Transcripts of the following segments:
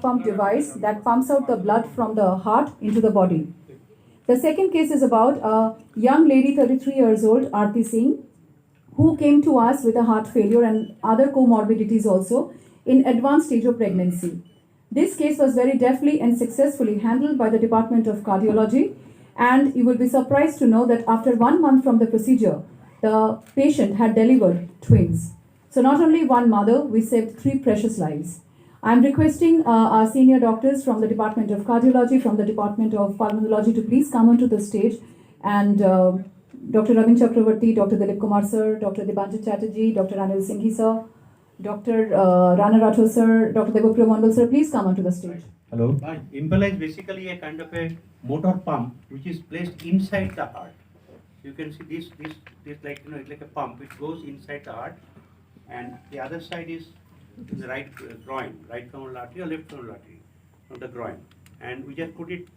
pump device that pumps out the blood from the heart into the body. The second case is about a young lady, 33 years old, Aarti Singh, who came to us with a heart failure and other comorbidities also in advanced stage of pregnancy. This case was very deftly and successfully handled by the Department of Cardiology, and you will be surprised to know that after one month from the procedure, the patient had delivered twins. So, not only one mother, we saved three precious lives. I am requesting uh, our senior doctors from the Department of Cardiology, from the Department of Pulmonology to please come onto the stage and uh, Dr. Ravin Chakravarti, Dr. Dilip Kumar sir, Dr. Dibanjan Chatterjee, Dr. Anil Singhi sir, Dr. Uh, Rana Rathod sir, Dr. Devapriya Mondal sir, please come onto the stage. Hello. But Impella is basically a kind of a motor pump which is placed inside the heart. You can see this, this, this like you know, it's like a pump which goes inside the heart, and the other side is the right uh, groin, right femoral artery or left femoral artery from the groin, and we just put it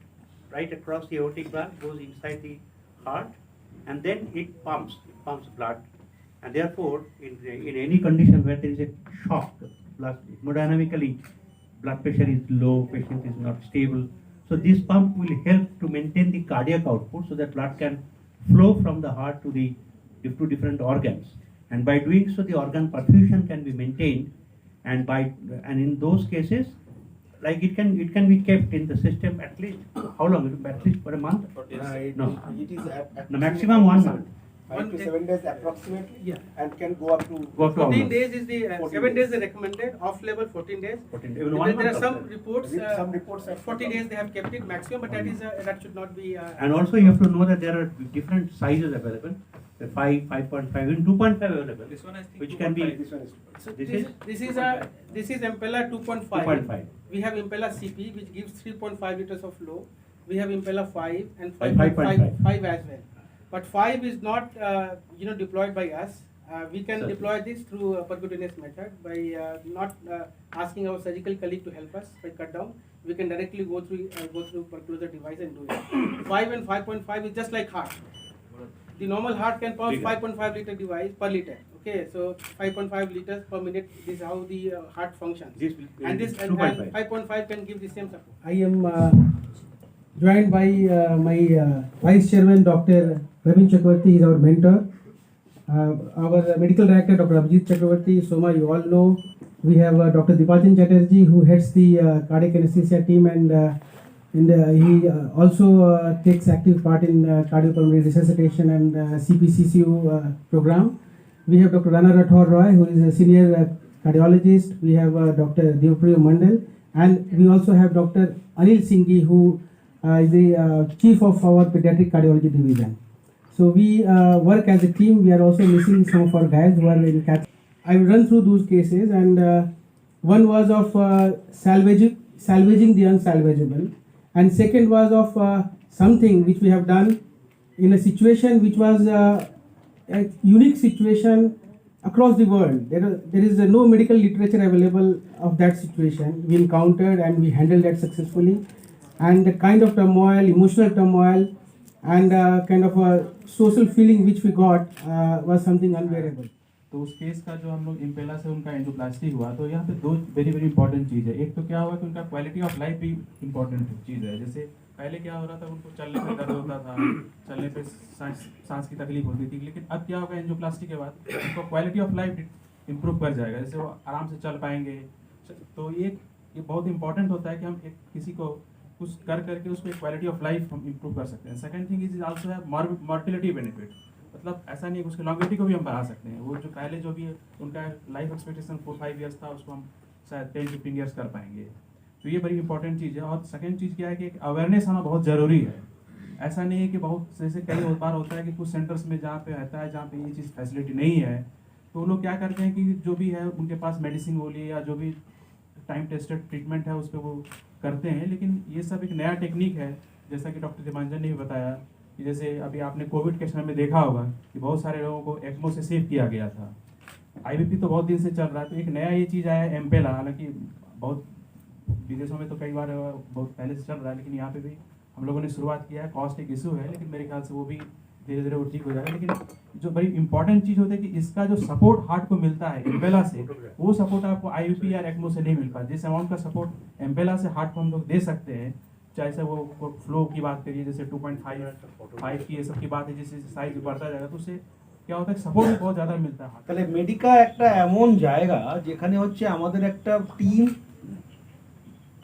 right across the aortic valve, goes inside the heart, and then it pumps, it pumps blood, and therefore in in any condition where there is a shock, blood hemodynamically blood pressure is low, patient is not stable. So this pump will help to maintain the cardiac output so that blood can flow from the heart to the to different organs. And by doing so, the organ perfusion can be maintained. And by and in those cases, like it can it can be kept in the system at least how long? At least for a month. Uh, it- No. It is a- The maximum one month. Five One to day. seven days approximately. Yeah. And can go up to. Go up to 14 days is the, uh, seven days days. is recommended, off level 14 days. 14 There even one there are some also. reports, With uh, some reports are- 40 days they have kept it maximum, but that is, uh, that should not be. uh, And also you have to know that there are different sizes available. The 5, 5.5, even 2.5 available. This one I think Which can be This one is. So This this is is, this is a, this is Impella 2.5. 2.5. We have Impella CP which gives 3.5 liters of flow. We have Impella 5 and Five- 5.5 5.5. 5 as well. But 5 is not, uh, you know, deployed by us. Uh, we can Sir. deploy this through a percutaneous method by uh, not uh, asking our surgical colleague to help us by cut down. We can directly go through uh, go through percutaneous device and do it. 5 and 5.5 is just like heart. The normal heart can pump 5.5 liter device per liter. Okay, so 5.5 liters per minute is how the uh, heart functions. This will- and this and, and 5.5 can give the same support. I am uh, joined by uh, my uh, Vice Chairman Dr. Ravin Chakravarti, he is our mentor. Uh, our medical director Dr. Abhijit Chakravarti, Soma, you all know. We have uh, Dr. Dipajan Chatterjee who heads the uh, cardiac anesthesia team and, uh, and uh, he uh, also uh, takes active part in cardiopulmonary resuscitation and CPCCU program. We have Dr. Rana Rathore Roy who is a senior cardiologist. We have Dr. Devapriya Mandal and we also have Dr. Anil Singhi who is the chief of our pediatric cardiology division. So we uh, work as a team. We are also missing some of our guys who are in cat. I will run through those cases, and uh, one was of uh, salvaging salvaging the unsalvageable, and second was of uh, something which we have done in a situation which was uh, a unique situation across the world. There, are, there is uh, no medical literature available of that situation. We encountered and we handled that successfully. And the kind of turmoil, emotional turmoil, and uh, kind of a social feeling which we got uh, was something unbearable. तो उस case का जो हम लोग इम्पेला से उनका angioplasty हुआ तो यहाँ पे दो वेरी वेरी इंपॉर्टेंट चीज़ है। एक तो क्या हुआ कि उनका क्वालिटी ऑफ़ लाइफ भी इंपॉर्टेंट चीज़ है। जैसे पहले क्या हो रहा था, उनको चलने में दर्द होता था, चलने पे सांस सांस की तकलीफ़ होती थी, लेकिन अब क्या होगा एंजियोप्लास्टी के बाद, उनको क्वालिटी ऑफ़ लाइफ इम्प्रूव कर जाएगा, जैसे वो आराम से चल पाएँगे। तो ये ये बहुत इंपॉर्टेंट होता है कि हम एक किसी को कुछ कर करके उसको क्वालिटी ऑफ़ लाइफ हम इम्प्रूव कर सकते हैं। सेकंड थिंग इज़ आल्सो है मॉर्टिलिटी बेनिफिट मतलब ऐसा नहीं है उसकी लॉन्गेविटी को भी हम बढ़ा सकते हैं। वो जो पहले जो भी उनका life expectation four five years था, उसको हम शायद टेन फिफ्टीन ईयर्स कर पाएँगे। तो ये बड़ी इंपॉर्टेंट चीज़ है। और सेकेंड चीज़ क्या है कि अवेयरनेस होना बहुत ज़रूरी है। ऐसा नहीं है कि बहुत जैसे कई बार होता है कि कुछ सेंटर्स में जहाँ पे रहता है, जहाँ पे ये चीज़ फैसिलिटी नहीं है तो लोग क्या करते हैं कि जो भी है, उनके पास मेडिसिन बोलिए या जो भी टाइम टेस्टेड ट्रीटमेंट है, उस पर वो करते हैं। लेकिन ये सब एक नया टेक्निक है। जैसा कि डॉक्टर दिमांजन ने भी बताया कि जैसे अभी आपने कोविड के समय में देखा होगा कि बहुत सारे लोगों को एक्मो से सेव किया गया था। आईबीपी तो बहुत दिन से चल रहा है तो एक नया ये चीज़ आया एम्पेला हालाँकि बहुत विदेशों में तो कई बार बहुत पहले से चल रहा है, लेकिन यहाँ पे भी हम लोगों ने शुरुआत किया है। कॉस्ट एक इशू है, लेकिन मेरे ख्याल से वो भी धीरे धीरे वो ठीक हो जाएगा लेकिन जो बड़ी इंपॉर्टेंट चीज़ होती है कि इसका जो सपोर्ट हार्ट को मिलता है एम्पेला से, वो सपोर्ट आपको आईयूपी या एक्मो से नहीं मिल पाता। जिस अमाउंट का सपोर्ट एम्पेला से हार्ट को हम लोग दे सकते हैं चाहे से वो फ्लो की बात करिए जैसे 2.5 फाइव की ये सब की बात है जैसे साइज बढ़ता जाएगा तो उससे क्या होता है सपोर्ट भी बहुत ज़्यादा मिलता है हार्ट তাহলে মেডিকা একটা এমন জায়গা যেখানে হচ্ছে আমাদের একটা টিম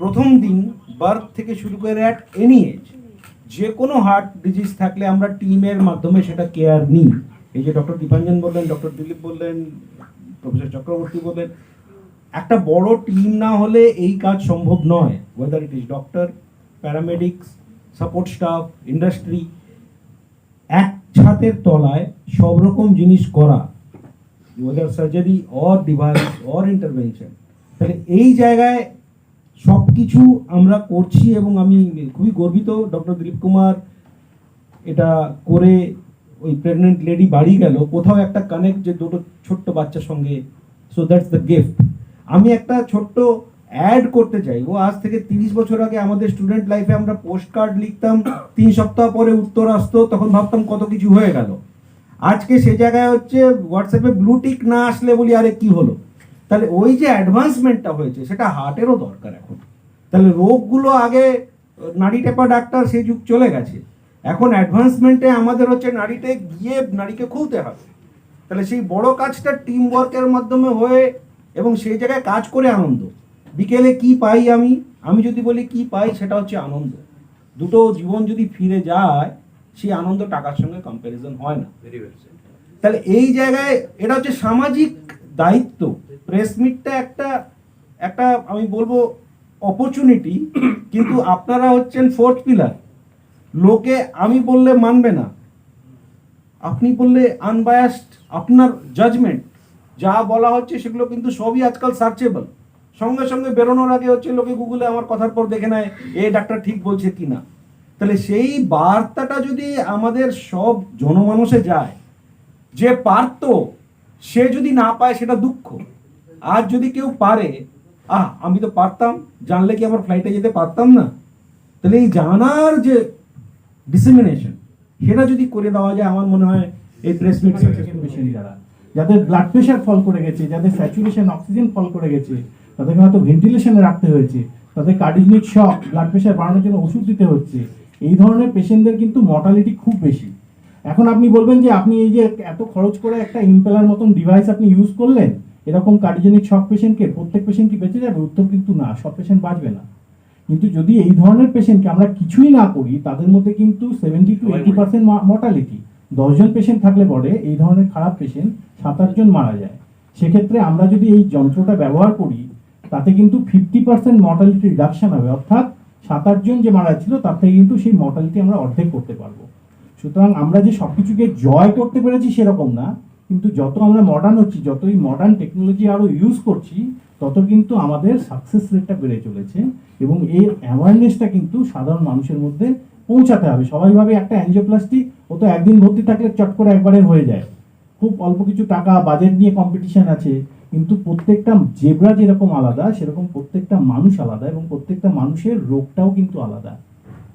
প্রথম দিন বার্থ থেকে শুরু করে অ্যাট এনি এজ যে কোনো হার্ট ডিজিজ থাকলে আমরা টিমের মাধ্যমে সেটা কেয়ার নিই এই যে ডক্টর দীপাঞ্জন বললেন ডক্টর দিলীপ বললেন প্রফেসর চক্রবর্তী বললেন একটা বড় টিম না হলে এই কাজ সম্ভব নয় whether it is doctor paramedics support staff industry এক ছাতের তলায় সব রকম জিনিস করা whether surgery or device or intervention তাহলে এই জায়গায় সব কিছু আমরা করছি এবং আমি খুবই গর্বিত ডক্টর দিলীপ কুমার এটা করে ওই প্রেগনেন্ট লেডি বাড়ি গেল। কোথাও একটা কানেক্ট যে দুটো ছোট্ট বাচ্চার সঙ্গে। সো দ্যাটস দ্য গিফট আমি একটা ছোট্ট অ্যাড করতে চাই। ও আজ থেকে তিরিশ বছর আগে আমাদের স্টুডেন্ট লাইফে আমরা পোস্ট কার্ড লিখতাম, তিন সপ্তাহ পরে উত্তর আসতো, তখন ভাবতাম কত কিছু হয়ে গেল। আজকে সে জায়গায় হচ্ছে হোয়াটসঅ্যাপে ব্লুটিক না আসলে বলি, আরে কি হলো? তাহলে ওই যে অ্যাডভান্সমেন্টটা হয়েছে, সেটা হার্টেরও দরকার এখন। তাহলে রোগগুলো আগে নাড়ি টেপা ডাক্তার সেই যুগ চলে গেছে। এখন অ্যাডভান্সমেন্টে আমাদের হচ্ছে নাড়িতে গিয়ে নাড়িকে খুলতে হবে। তাহলে সেই বড় কাজটা টিম ওয়ার্কের মাধ্যমে হয়ে এবং সেই জায়গায় কাজ করে আনন্দ। বিকেলে কি পাই আমি? আমি যদি বলি কি পাই সেটা হচ্ছে আনন্দ। দুটো জীবন যদি ফিরে যায় সেই আনন্দ টাকার সঙ্গে কম্প্যারিজন হয় না. তাহলে এই জায়গায় এটা হচ্ছে সামাজিক দায়িত্ব। প্রেস মিটটা একটা একটা আমি বলব অপরচুনিটি কিন্তু আপনারা হচ্ছেন ফোর্থ পিলার লোকে আমি বললে মানবে না। আপনি বললে আনবায়াসড আপনার জাজমেন্ট যা বলা হচ্ছে সেগুলো কিন্তু সবই আজকাল সার্চেবল সঙ্গে সঙ্গে বেরোনোর আগে হচ্ছে লোকে গুগলে আমার কথার পর দেখে নেয় এ ডাক্তার ঠিক বলছে কি না তাহলে সেই বার্তাটা যদি আমাদের সব জনমানসে যায় যে পারতো সে যদি না পায় সেটা দুঃখ। আর যদি কেউ পারে আহ আমি তো পারতাম জানলে কি আমার ফ্লাইটে যেতে পারতাম না? তাহলে এই জানার যে ডিসিমিনেশন সেটা যদি করে দেওয়া যায় আমার মনে হয় এই প্রেস মিট যারা যাদের ব্লাড প্রেশার ফল করে গেছে যাদের স্যাচুরেশন অক্সিজেন ফল করে গেছে তাদেরকে হয়তো ভেন্টিলেশনে রাখতে হয়েছে, তাদের কার্ডিজনিক শক ব্লাড প্রেশার বাড়ানোর জন্য ওষুধ দিতে হচ্ছে। এই ধরনের পেশেন্টদের কিন্তু মর্টালিটি খুব বেশি। এখন আপনি বলবেন যে আপনি এই যে এত খরচ করে একটা ইম্পেলার মতন ডিভাইস আপনি ইউজ করলেন, এরকম কার্ডিজনিক শক পেশেন্টকে প্রত্যেক পেশেন্ট কি বেঁচে যাবে? উত্তর কিন্তু না, সব পেশেন্ট বাঁচবে না। কিন্তু যদি এই ধরনের পেশেন্টকে আমরা কিছুই না করি, তাদের মধ্যে কিন্তু seventy to eighty percent mortality দশজন পেশেন্ট থাকলে পরে এই ধরনের খারাপ পেশেন্ট সাত আটজন মারা যায়। সেক্ষেত্রে আমরা যদি এই যন্ত্রটা ব্যবহার করি তাতে কিন্তু ফিফটি পার্সেন্ট মর্টালিটি রিডাকশন হবে। অর্থাৎ সাত আটজন যে মারা ছিল তার থেকে কিন্তু সেই মর্টালিটি আমরা অর্ধেক করতে পারব। সুতরাং আমরা যে সব কিছুকে জয় করতে পেরেছি সেরকম না, কিন্তু যত আমরা মডার্ন হচ্ছি যত এই মডার্ন টেকনোলজি আরও ইউজ করছি, তত কিন্তু আমাদের সাকসেস রেটটা বেড়ে চলেছে এবং এই অ্যাওয়ারনেসটা কিন্তু সাধারণ মানুষের মধ্যে পৌঁছাতে হবে। সবাই ভাবে একটা অ্যাঞ্জিওপ্লাস্টি ও তো একদিন ভর্তি থাকলে চট করে একবারে হয়ে যায়। খুব অল্প কিছু টাকা বাজেট নিয়ে কম্পিটিশন আছে, কিন্তু প্রত্যেকটা জেব্রা যেরকম আলাদা, সেরকম প্রত্যেকটা মানুষ আলাদা এবং প্রত্যেকটা মানুষের রোগটাও কিন্তু আলাদা।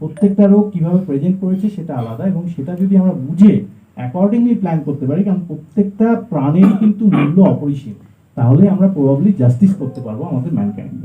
প্রত্যেকটা রোগ কীভাবে প্রেজেন্ট করেছে সেটা আলাদা এবং সেটা যদি আমরা বুঝে অ্যাকর্ডিংলি প্ল্যান করতে পারি, কারণ প্রত্যেকটা প্রাণের কিন্তু মূল্য অপরিসীম, তাহলে আমরা প্রবাবলি জাস্টিস করতে পারব আমাদের ম্যানকাইন্ডে